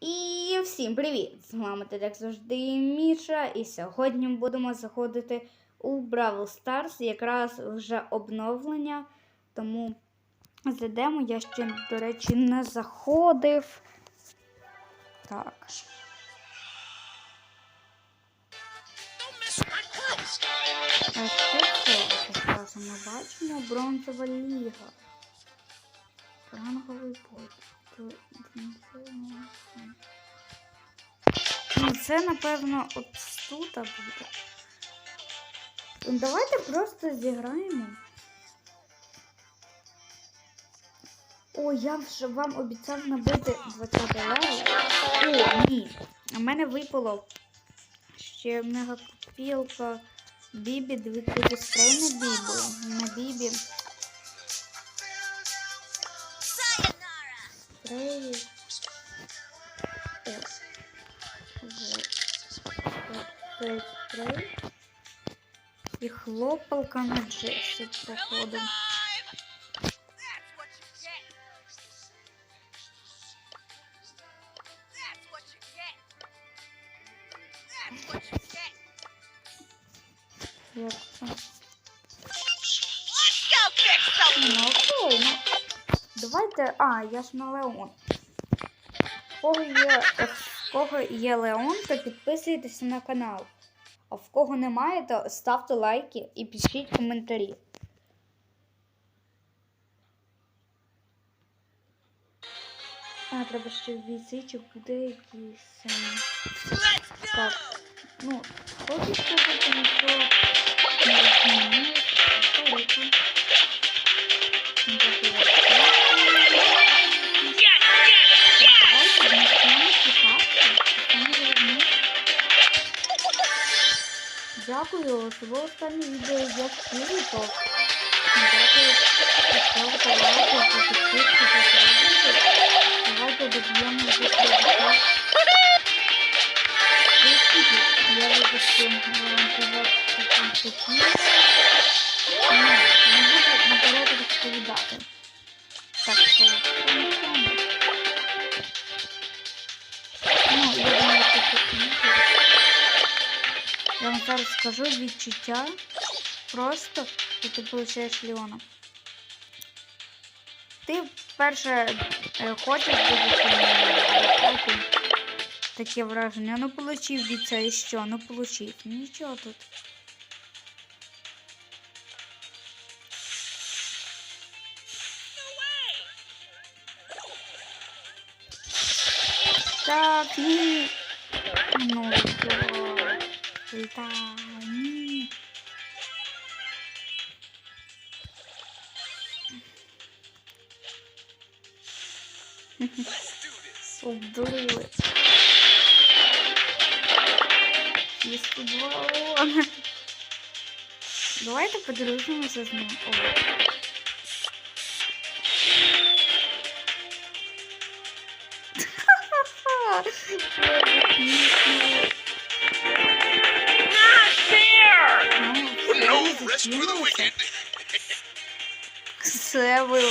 І всім привіт! З вами ти, як завжди, Міша. І сьогодні будемо заходити у Бравл Старс. Якраз вже обновлення. Тому зайдемо. Я ще, до речі, не заходив. Так. А що це? Зараз ми бачимо бронзова ліга. Ранговий бой. Ну, це, напевно, от тут буде. Ну, Давайте просто зіграємо. О, я вже вам обіцяв набити 20 левел. О, ні. У мене випало ще мегакопілка Бібі, дві типи спрей на Бібі. На Бібі. Спрей. О. Вже. Спрей, спрей. І хлопалка на Джесі, походу. Як це? Ну, окей, ну. Давайте. А, я ж на Леон. В кого є, в кого є Леон, то підписуйтеся на канал. А в кого немає, то ставте лайки і пишіть коментарі. А, треба ще чи буде якийсь. Так. Ну, хочу сказати, нічого не змінилось. Велико. Дякую, це було останнє відео як то Дякую, поставити лайки, підписку, підписку. Давайте доб'ємо до 50. Я випущу вам такі. Не буду наперед розповідати. Зараз скажу відчуття. Просто, що ти получаєш Леона. Ти перше е, хочеш але таке враження. Ну получив від це і що? Ну получив. Нічого тут. Так, ні. Ну, все. Та, ні. Обдурили. Чисто балон. Давайте подружимося з ним. О. No rest wicked. Це ви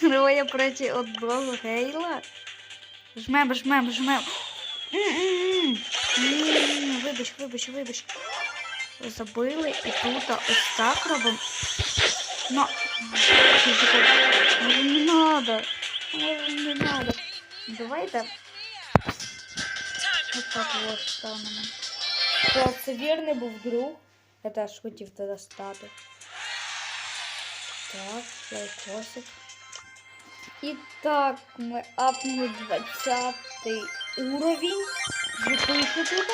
троє проти одного гейла. Жмем, жмем, жмем. Вибач, вибач, вибач. Забили і тут ось так робимо. Ну, не надо. Не надо. Давайте. Ось так от станемо. Це вірний був друг. Я теж хотів тоді стати. Так, лайкосик. І так, ми апнули 20 уровень. Запишу тут.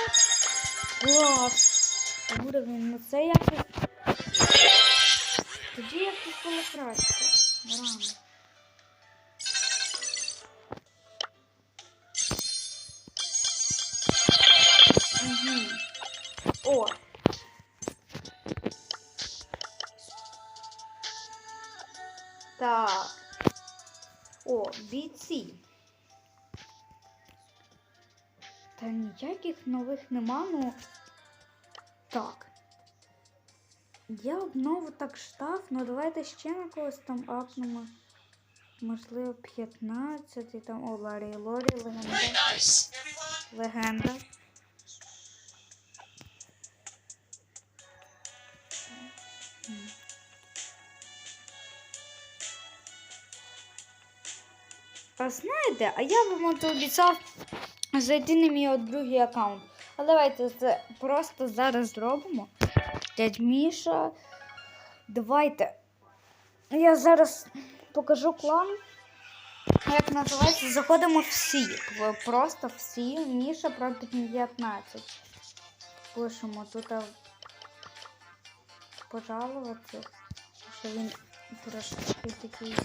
Клас. Уровень, ну це якось. Тоді якось було краще. Рано. Бійці. Та ніяких нових нема, ну. Так. Я обнову так штаф, ну давайте ще на когось там апнемо. Можливо, 15 там. О, Ларі Лорі, легенда. Легенда. А знаєте, а я вам от обіцяв зайти на мій другий аккаунт. А давайте це просто зараз зробимо. Дядь Міша. Давайте. Я зараз покажу клан. Як називається? Заходимо всі. Просто всі. Міша про 15. Пишемо тут а, пожалувати, що він трошки такий.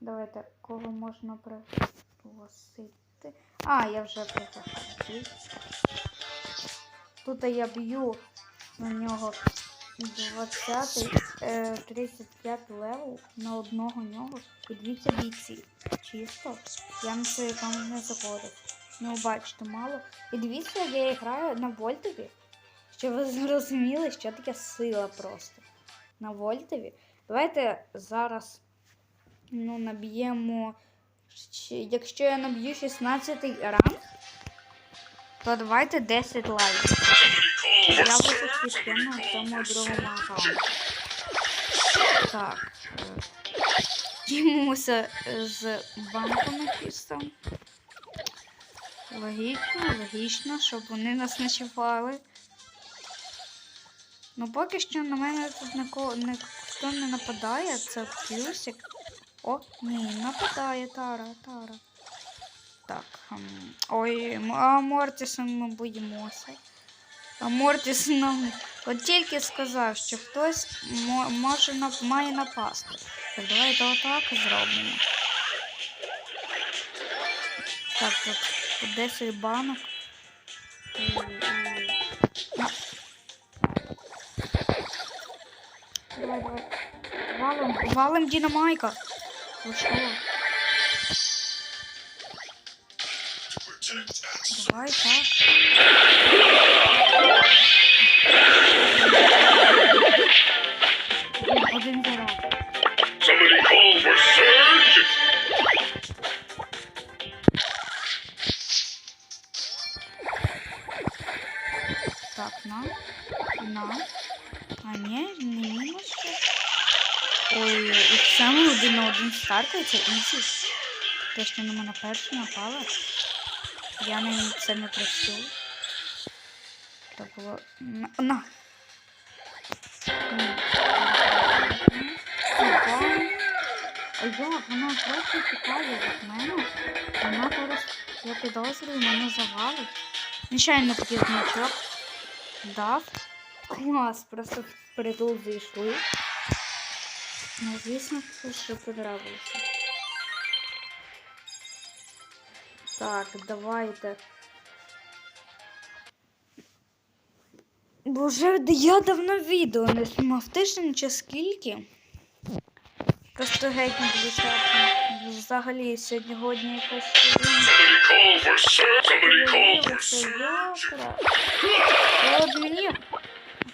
Давайте кого можна пригласити. А, я вже пригласив. Тут я б'ю на нього 20, е, 35 левел на одного нього і дивіться бійці. Чисто. Я на цей аккаунт не заходив. Ну, бачите, мало. І дивіться, я граю на вольтові. Щоб ви зрозуміли, що таке сила просто. На вольтові. Давайте зараз ну, наб'ємо. Якщо я наб'ю 16 ранг, то давайте 10 лайків. Я буду священно в цьому другому аккаунті. Так. е, Тімуся е, з банком написав. Логічно, логічно, щоб вони нас не. Ну, поки що на мене тут ніхто не нападає, це плюсик. О, ні, нападає Тара, Тара. Так. ем, Ой, а Мортісом ми боїмося. А Мортіс нам от тільки сказав, що хтось мо- може має напасти. Так, давайте отак зробимо. Так, тут, тут 10 банок. Давай, давай. Валим, валим Дінамайка. Ви що? Давай, так. Один, раз. Somebody call for surge. Так, на. На. А не мінус ще. Ой, і саме один на один старкається ізі. Те, що на мене перше напала. Я на це не просив. Так було. На. А як? Вона просто тікає від мене. Вона зараз, я підозрюю, мене завалить. Нечайно такий значок дав. Клас, просто в притул зайшли. Ну, звісно, це що понравилося. Так, давайте. Бо вже я давно відео не знімав тиждень чи скільки. Просто геть не получався. Взагалі сьогодні годні якось. От мені,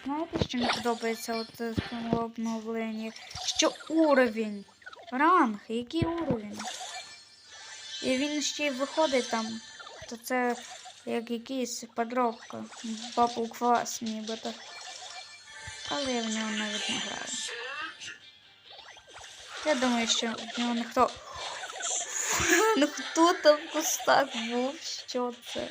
знаєте, що не подобається от в цьому обновленні? Що уровень, ранг, який уровень? І він ще й виходить там, то це як якийсь подробка, бабл квас нібито. Але я в нього навіть не граю. Я думаю, що в нього ніхто. Ну хто там в кустах був? Що це?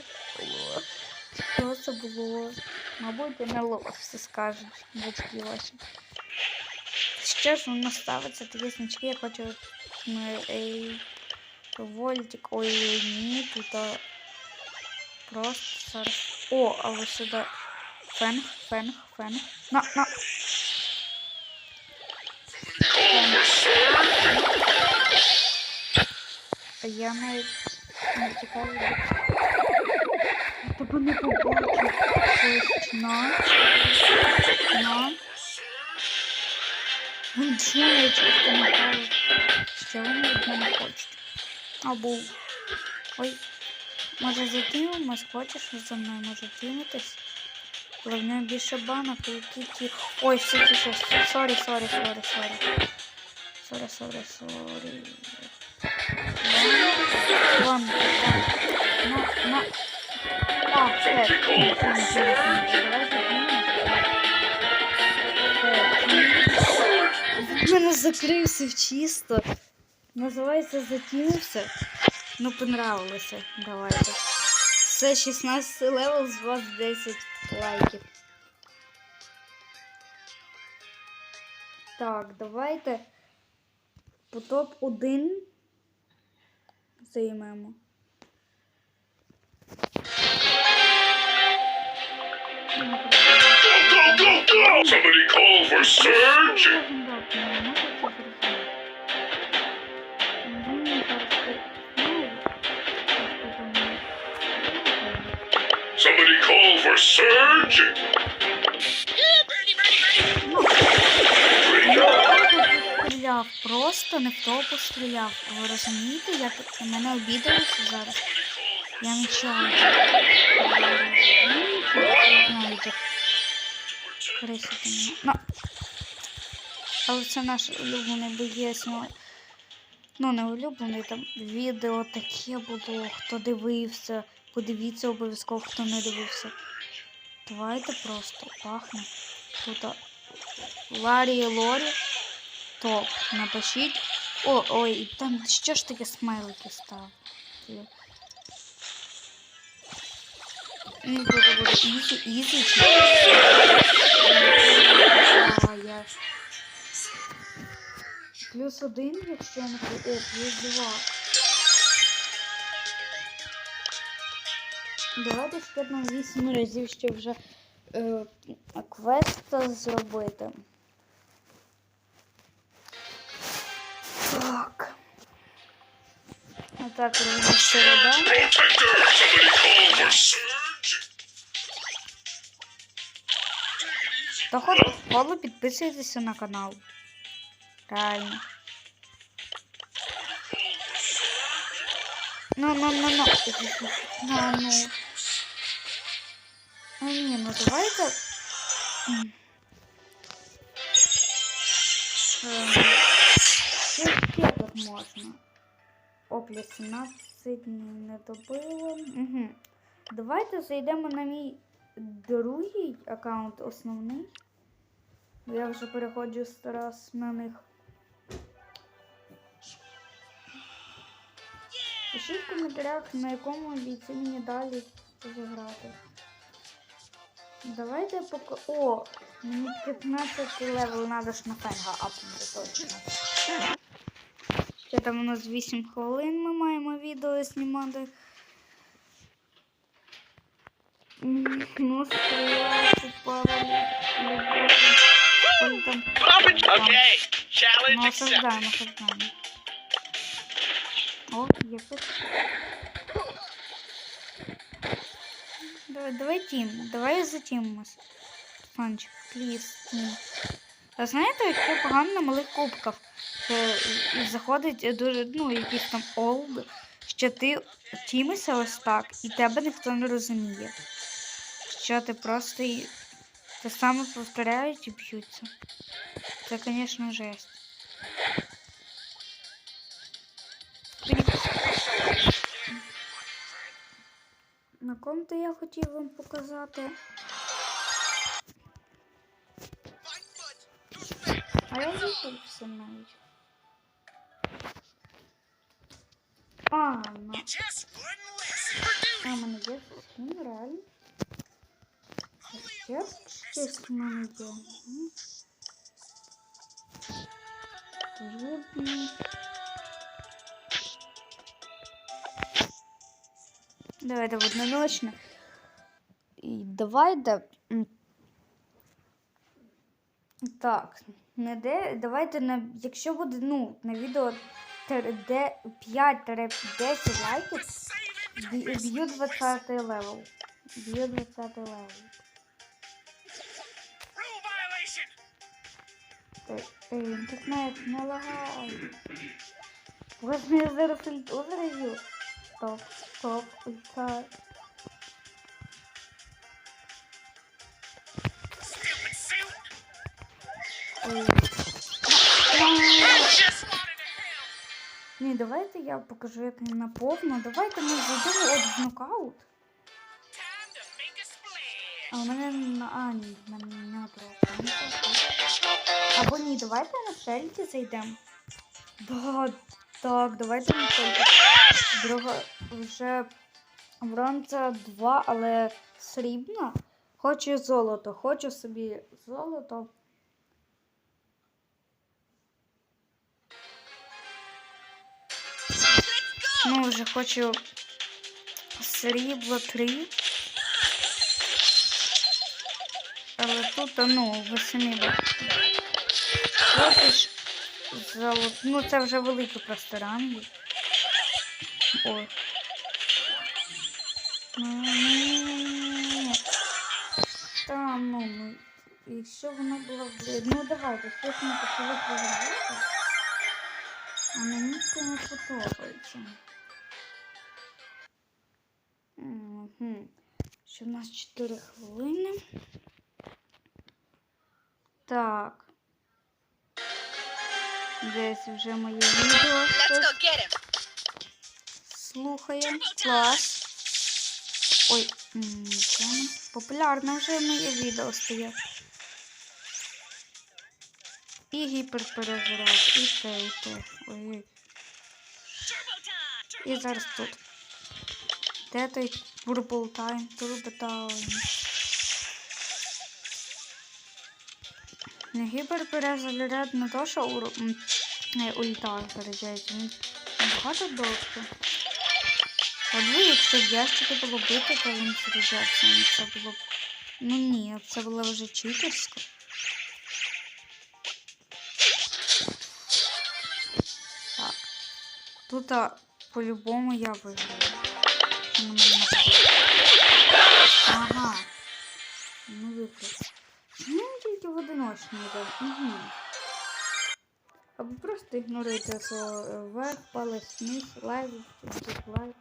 Що це було? Мабуть, НЛО все скажуть, батьки ваші. Ще ж воно ставиться такі значки, я хочу ну, ей, вольтик, ой, ні, тут просто зараз. О, а ось сюди фенг, фенг, фенг. На, на. Я навіть не цікавий. Тебе не побачив. Ось на. На. Він чує, чисто не кажуть. Що вони від мене хочуть? Або. Ой. Може затімимось, хочеш за мною, може тімитись? Але в нього більше банок, які ті. Ой, все, все, сорі, сорі, сорі, сорі. Сорі, сорі, сорі. Ладно, ладно, на, на. А, все. В мене закрився чисто. Називається затінився. Ну, понравилося. Давайте. Це 16 левел, з вас 10 лайків. Так, давайте по топ-1 займемо. Somebody call for surge! Somebody call for surge! Постріляв, просто не в того постріляв. Ви розумієте, як мене обідалися зараз? Я нічого. Як крисити мене. Ну. Але це наш улюблений боєць. Ну, ну не улюблений там відео таке було. Хто дивився. Подивіться обов'язково, хто не дивився. Давайте просто пахне. Тут Ларі і Лорі. Топ. Напишіть. О, ой, там що ж таке смайлики став? Ну, тут буде ізі, ізі. А, я... Плюс один, якщо я не О, плюс два. Давайте скидно вісім разів, щоб вже е, квест зробити. Так. Отак робимо середа. Та хоч коло підписуйтеся на канал. Реально. Ну, ну, ну, ну. Ну, ну. Ну, ні, ну давайте. Ем, ще тут можна? Опля 17 не добило. Угу. Давайте зайдемо на мій другий аккаунт основний. Я вже переходжу зараз на них. Пишіть в коментарях, на якому бійці мені далі заграти. Давайте поки. О! Мені 15 левел треба ж на фенга апнути точно. Ще там у нас 8 хвилин ми маємо відео знімати. Ну, стріляти, пару, любов. Там. Okay, challenge Ну, accepted. О, є тут. Давай, давай тім, давай затімимось. Фанчик, пліз, тім. А знаєте, що погано на малих кубках? І- заходить дуже, ну, якийсь там олд, що ти тімишся ось так, і тебе ніхто не розуміє. Що ти просто те саме повторяють і б'ються. Це, звісно, жесть. На ком-то я хотів вам показати. А я забувся навіть. А, ну. Just wouldn't listen. А, в мене є скін, реально. Ще є. Мгм. Трудно. Давайте одноночно. І давайте. м, Так, не де. Давайте на. Якщо буде, ну, на відео 5-10 лайків, б'ю 20 левел. Б'ю 20 левел. 15 не лагай. Возьми я зараз ультразю. Стоп, стоп, ульта. Ні, давайте я покажу, як не наповно. Давайте ми зайдемо от в нокаут. А у мене на Ані, на мене на або ні, давайте на шельті зайдемо. Да, так, давайте на шельті. Друга вже бронза 2, але срібна. Хочу золото, хочу собі золото. Ну, вже хочу срібло 3. Але тут, ну, ви бачите. От золот... Ну, це вже великі просто ранги. Ой. Та, ну, ну, якщо воно було б... Ну, давайте, щось ми почали проробити. А мені це не подобається. Угу. Ще в нас 4 хвилини. Так. Десь вже моє відео. get Клас. Ой, це популярне вже моє відео стає. І гіперперезаряд, і те, і те. Ой-ой. І зараз тут. Де той Purple Time? Turbo Time. Не гіперперезаряд не то, що у, не, ульта заряджається. Він багато довше. Ви, якщо ящики було бити, то він заряджався. Ну, Це було б. Ну ні, це було вже читерсько. Так. Тут по-любому я виграю. Ага. В? Угу. Або просто ігноруйте слово е, вверх, палець вниз, лайв, лайв.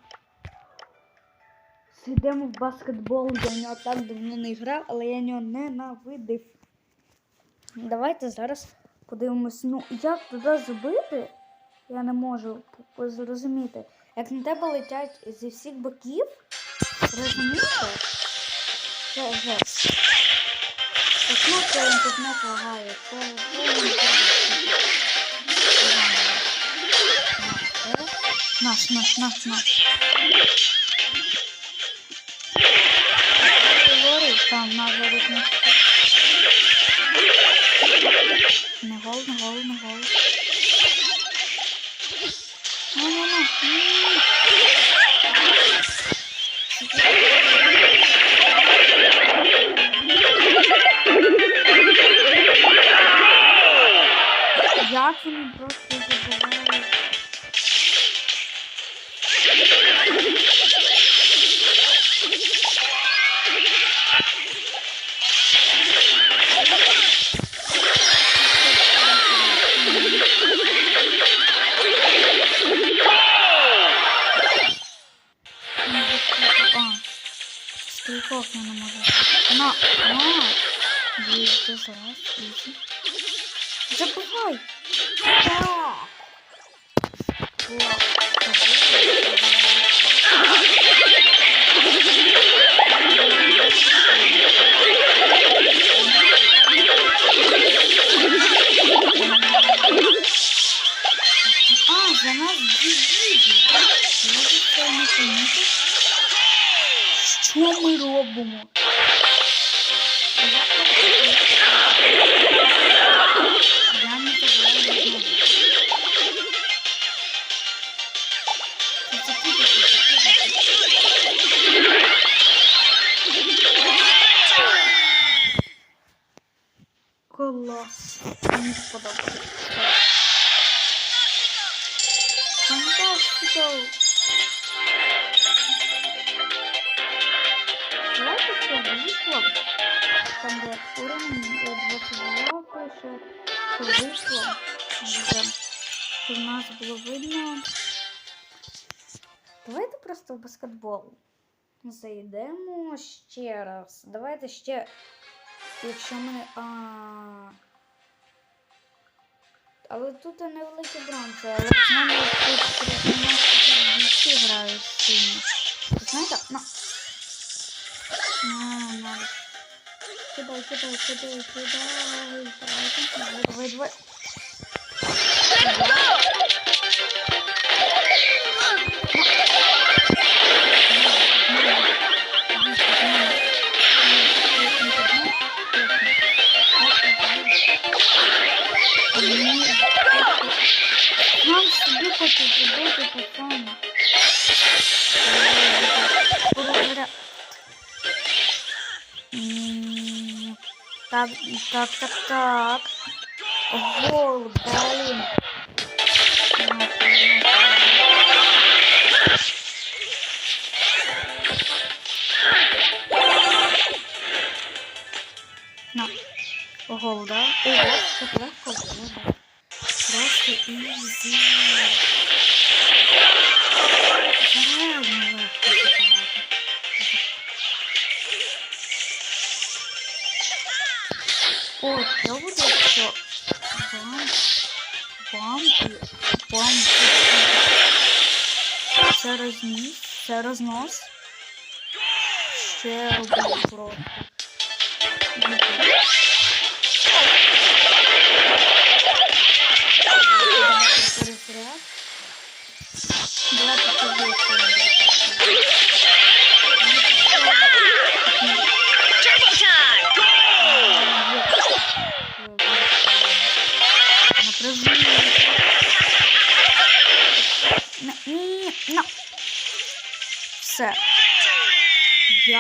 Йдемо в баскетбол, я в нього так давно не грав, але я нього ненавидив. Давайте зараз подивимось. Ну, як туди забити, я не можу зрозуміти. Як на тебе летять зі всіх боків, розумієте? Це жесть. Це інтернет лагає. Наш, наш, наш, наш. Там на воротнику. Не гол, не гол, не гол. Ну, ну, ну. М. Як вони просто забувають? Ну, вот сколько- А, стрелков я не можу. На, на. Есть, зараз, изи. Забывай. Так. Класс. А, за нас дідіді. Може це не помітив? Що ми робимо? 22 пише, вийшло. Що нас було видно. Давайте просто в баскетбол. Зайдемо ще раз. Давайте ще. Якщо ми. А... Але тут невеликі бронзи, але в мене тут 13 бійці грають сильно. Знаєте, на. На, на. Кидай, кидай, кидай, кидай. Давайте, давай, давай, давай. Нам собі хочуть зробити пацани. Так, так, так, так. Гол, блин. На. Гол, да? Ого, так легко було. Просто ізі. Реально легко забивати. О, я буду якщо бам, бам, і це розніс, це рознос. Ще один просто.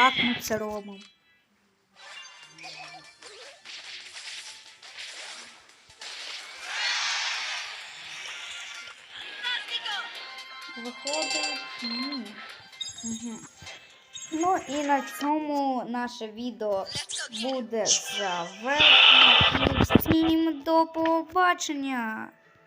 Як ми це робимо? Виходить, ні. Угу. Ну і на цьому наше відео буде завершено. Всім до побачення!